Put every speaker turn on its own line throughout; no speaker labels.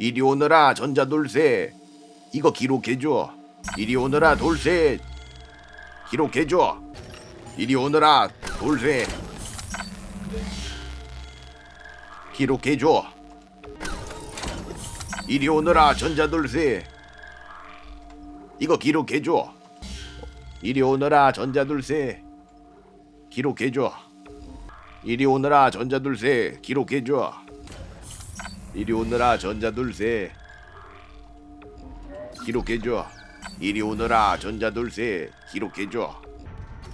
이리 오너라 전자 돌쇠 이거 기록해줘. 이리 오너라 돌쇠 기록해줘. 이리 오너라 돌쇠 기록해줘. 이리 오너라 전자 돌쇠 이거 기록해줘. 이리 오너라 전자 돌쇠 기록해줘. 이리 오너라 전자 돌쇠 기록해줘 이리 오너라 전자돌쇠 기록해줘. 이리 오너라 전자돌쇠 기록해줘.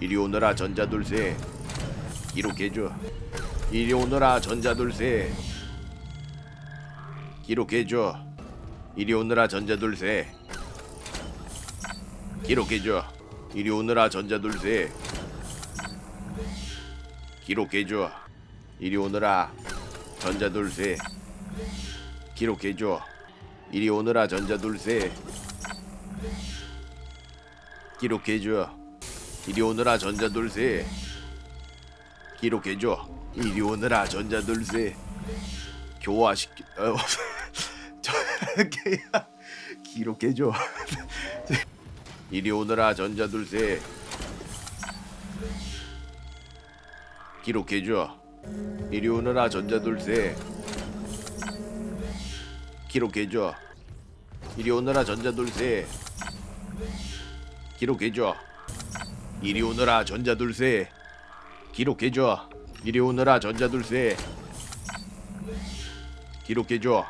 이리 오너라 전자돌쇠 기록해줘. 이리 오너라 전자돌쇠 기록해줘. 이리 오너라 전자돌쇠 기록해줘. 이리 오너라 전자돌쇠 기록해줘. 이리 오너라 전자돌쇠 기록해줘. 이리 오너라 전자돌쇠 기록해줘. 이리 오너라 전자돌쇠 기록해줘. 이리 오너라 전자돌쇠 교화시켜 어, 저게야 기록해줘. 이리 오너라 전자돌쇠 기록해줘. 이리 오너라 전자돌쇠 기록해줘. 이리 오너라 전자돌쇠 기록해줘. 이리 오너라 전자돌쇠 기록해줘. 이리 오너라 전자돌쇠 기록해줘.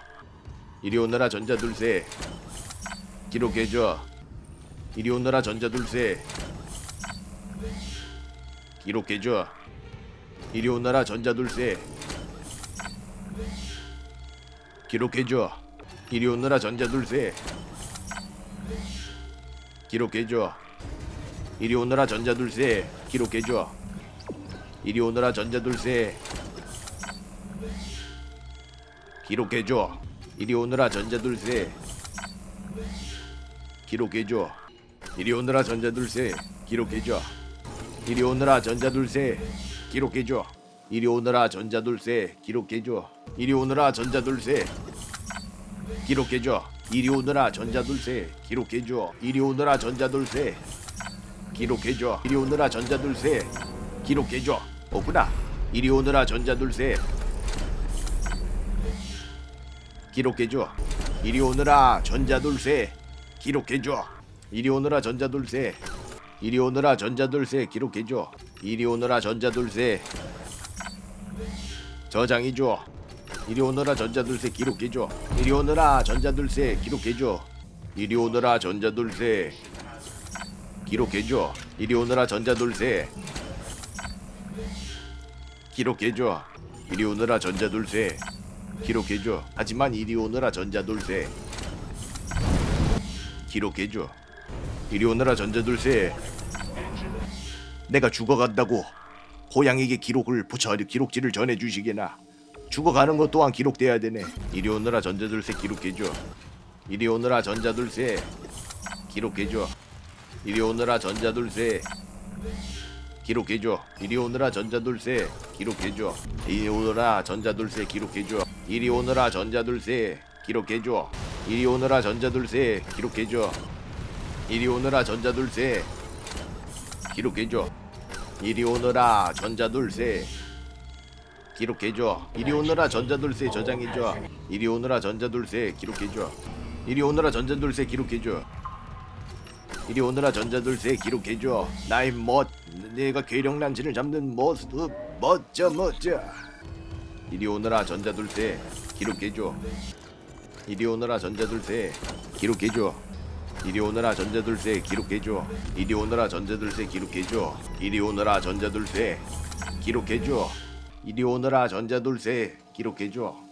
이리 오너라 전자돌쇠 기록해줘. 이리 오너라 전자돌쇠 기록해줘. 이리 오너라 전자돌쇠 기록해줘 이리 오너라 전자돌쇠 기록해줘. 이리 오너라 전자돌쇠 기록해줘. 이리 오너라 전자돌쇠 기록해줘. 이리 오너라 전자돌쇠 기록해줘. 이리 오너라 전자돌쇠 기록해줘. 이리 오너라 전자돌쇠 기록해줘. 이리 오너라 전자돌쇠 기록해줘. 이리 오너라 전자돌쇠 기록해줘. 이리 오너라 전자돌쇠 기록해줘. 이리 오너라 전자돌쇠 기록해줘. 이리 오너라 전자돌쇠 기록해줘. 없구나. 이리 오너라 전자돌쇠 기록해줘. 이리 오너라 전자돌쇠 기록해줘. 이리 오너라 전자돌쇠 이리 오너라 전자돌쇠 기록해줘. 이리 오너라 전자돌쇠 저장해줘 이리 오너라 전자돌쇠 기록해줘. 이리 오너라 전자돌쇠 기록해줘. 이리 오너라 전자돌쇠 기록해줘. 이리 오너라 전자돌쇠 기록해줘. 이리 오너라 전자돌쇠 기록해줘. 하지만 이리 오너라 전자돌쇠 기록해줘. 이리 오너라 전자돌쇠 내가 죽어간다고 고양이에게 기록을 붙여 기록지를 전해주시게나 죽어가는 것 또한 기록돼야 되네. 이리 오너라 전자돌쇠 기록해줘. 이리 오너라 전자돌쇠 기록해줘. 이리 오너라 전자돌쇠 기록해줘. 이리 오너라 전자돌쇠 기록해줘. 이리 오너라 전자돌쇠 기록해줘. 이리 오너라 전자돌쇠 기록해줘. 이리 오너라 전자돌쇠 기록해줘. 이리 오너라 전자돌쇠 기록해줘. 이리 오너라 전자돌쇠 기록해줘. 이리 오너라 전자돌쇠 저장해줘. 이리 오너라 전자돌쇠 기록해줘. 이리 오너라 전자돌쇠 기록해줘. 이리 오너라 전자돌쇠 기록해줘. 나의 멋 내가 괴력난지를 잡는 모습 멋져 멋져. 이리 오너라 전자돌쇠 기록해줘. 이리 오너라 전자돌쇠 기록해줘. 이리 오너라 전자돌쇠 기록해줘. 이리 오너라 전자돌쇠 기록해줘. 이리 오너라 전자돌쇠 기록해줘 이리 오너라 전자돌쇠 기록해줘